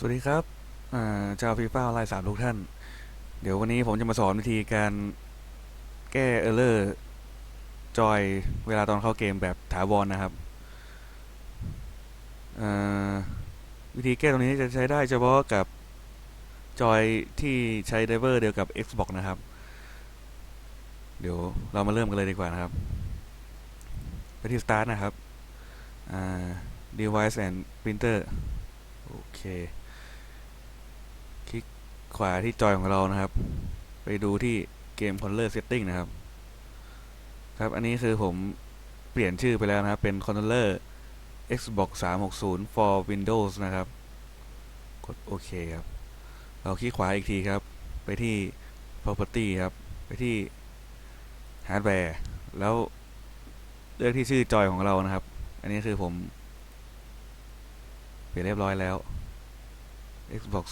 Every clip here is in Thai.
สวัสดีครับอ่าชาวฟีฟ่าไลน์สามทุกท่าน เดี๋ยววันนี้ผมจะมาสอนวิธีการแก้เออร์เลอร์จอยเวลาตอนเข้าเกมแบบถาวรนะครับ วิธีแก้ตรงนี้จะใช้ได้เฉพาะกับจอยที่ใช้ไดเวอร์เดียวกับ Xbox นะครับ เดี๋ยวเรามาเริ่มกันเลยดีกว่านะครับ ไปที่ Start นะครับ Device and Printer โอเค ขวาที่จอยของเรานะครับ ไปดูที่เกม Controller Setting นะครับ ครับ อันนี้คือผมเปลี่ยนชื่อไปแล้วนะครับ เป็น Controller Xbox 360 for Windows นะครับ กดโอเคครับ เราคลิกขวาอีกทีครับ ไปที่ Property ครับ ไปที่ Hardware แล้วเลือกที่ชื่อจอยของเรานะครับ อันนี้คือผม เปลี่ยนเรียบร้อยแล้ว Xbox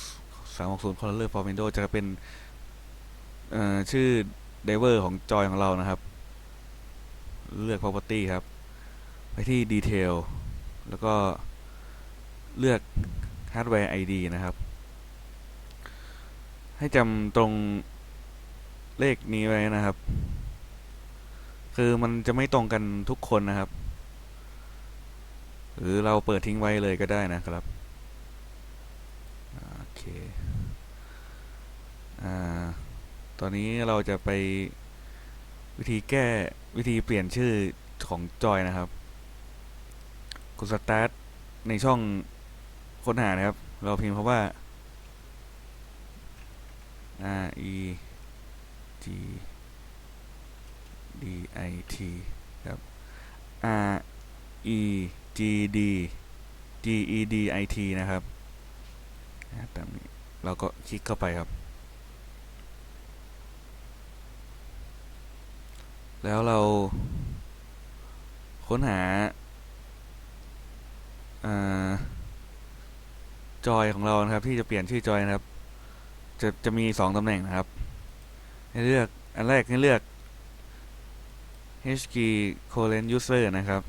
360 Controller for Windows จะเป็นชื่อ driver ของจอยของเรานะครับ เลือก property ครับ ไปที่ detail แล้วก็เลือก hardware ID นะครับ ให้จำตรงเลขนี้ไว้นะครับ คือมันจะไม่ตรงกันทุกคนนะครับ หรือเราเปิดทิ้งไว้เลยก็ได้นะครับโอเค ตอนนี้เราจะไปวิธีแก้วิธีเปลี่ยนชื่อของจอยนะครับกดสตาร์ทในช่องค้นหานะครับ เราพิมพ์คำว่า R E G D I T ครับ R E G D G E D I T นะครับตามนี้เราก็คลิกเข้าไปครับ แล้วเราค้นหาจอยของเรานะครับ ที่จะเปลี่ยนชื่อจอยนะครับ จะจะมีสองตำแหน่งนะครับ ให้เลือกอันแรกให้เลือก HKey colon user นะครับ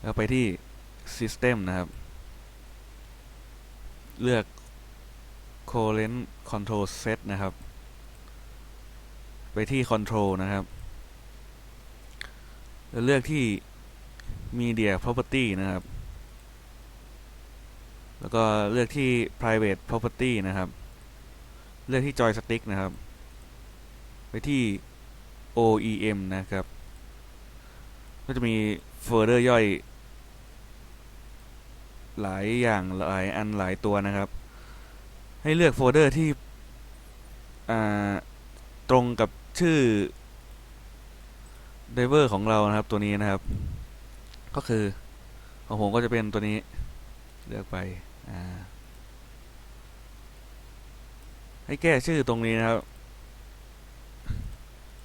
แล้วไปที่ system นะครับ เลือก current control set นะครับ ไปที่ control นะครับ แล้วเลือกที่ media property นะครับ แล้วก็เลือกที่ private property นะครับ เลือกที่ joystick นะครับ ไปที่ OEM นะครับ ก็จะมีโฟลเดอร์ย่อย หลายอย่างหลายอันหลายตัวนะครับ ให้เลือกโฟลเดอร์ที่ตรงกับ ชื่อ driver ของเรานะครับตัวนี้นะครับ ก็คือของผมก็จะเป็นตัวนี้เลือกไปให้แก้ชื่อตรงนี้นะครับ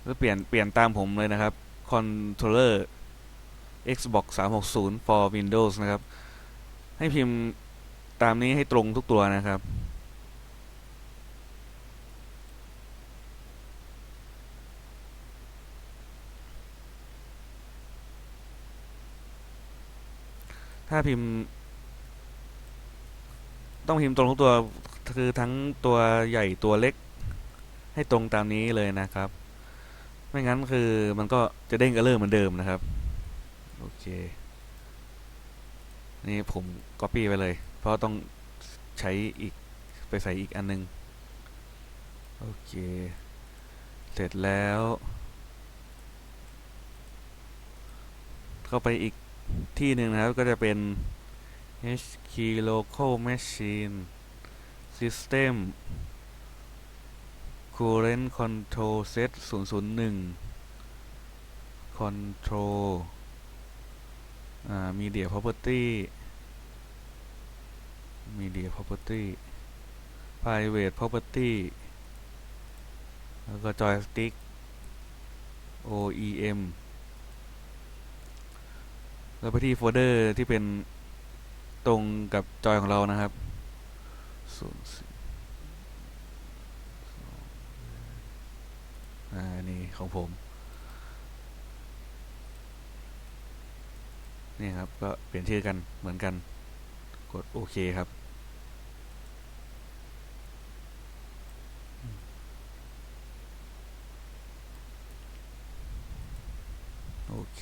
แล้วเปลี่ยนเปลี่ยนตามผมเลยนะครับ controller Xbox 360 for Windows นะครับ ให้พิมพ์ตามนี้ให้ตรงทุกตัวนะครับ ถ้าพิมพ์ ต้องพิมพ์ตรงทุกตัวคือทั้งตัวใหญ่ตัวเล็ก ให้ตรงตามนี้เลยนะครับ ไม่งั้นคือมันก็จะเด้งเออร์เลอร์เหมือนเดิมนะครับ โอเค นี่ผม Copy ไปเลย เพราะต้องใช้อีกไปใส่อีกอันนึง โอเค เสร็จแล้ว เข้าไปอีก ที่หนึ่งนะครับก็จะเป็น HKey local machine system current control set 001 control อ่า media property media property private property แล้วก็ joystick OEM เราไปที่โฟลเดอร์ที่เป็นตรงกับจอยของเรานะครับศูนย์สี่อ่านี่ของผม นี่ครับ ก็เปลี่ยนชื่อกันเหมือนกัน กดโอเคครับโอเค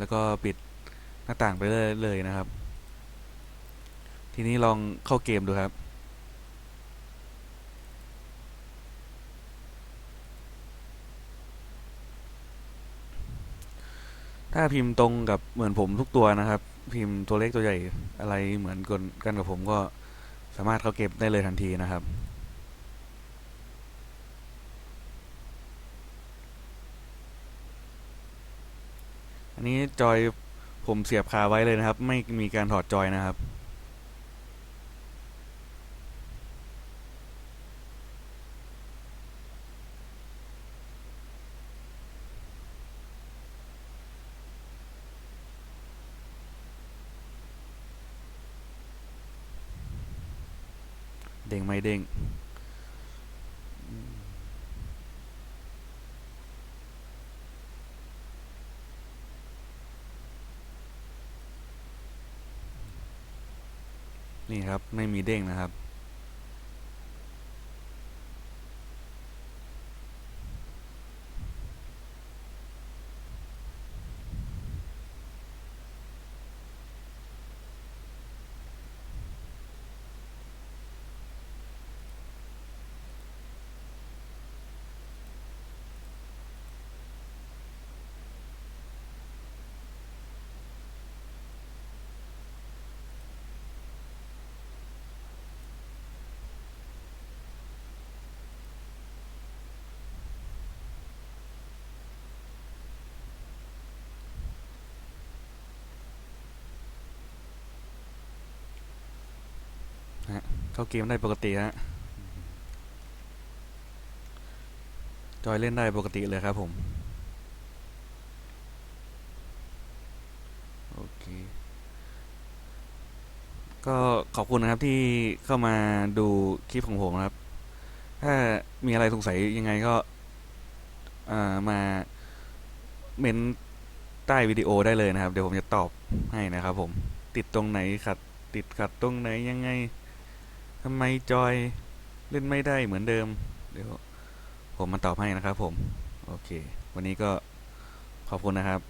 แล้วก็ปิด น้าต่างไปเลยเลยนะครับ ทีนี้ลองเข้าเกมดูครับ ถ้าพิมพ์ตรงกับเหมือนผมทุกตัวนะครับ พิมพ์ตัวเล็กตัวใหญ่อะไรเหมือนกันกันกับผมก็สามารถเข้าเก็บได้เลยทันทีนะครับอันนี้จอย ผมเสียบคาไว้เลยนะครับ ไม่มีการถอดจอยนะครับ เด้งไม่เด้ง นี่ครับไม่มีเด้งนะครับ เข้าเกมได้ปกติฮะจอยเล่นได้ปกติเลยครับผมโอเคก็ขอบคุณนะครับที่เข้ามาดูคลิปของผมนะครับ ถ้ามีอะไรสงสัยยังไงก็ามาเมนใต้วิดีโอได้เลยนะครับ เดี๋ยวผมจะตอบให้นะครับผมติดตรงไหนขัดติดขัดตรงไหนยังไงำไมจอยเล่นไม่ได้เหมือนเดิม เดี๋ยวผมมาตอบให้นะครับผม โอเค วันนี้ก็ขอบคุณนะครับ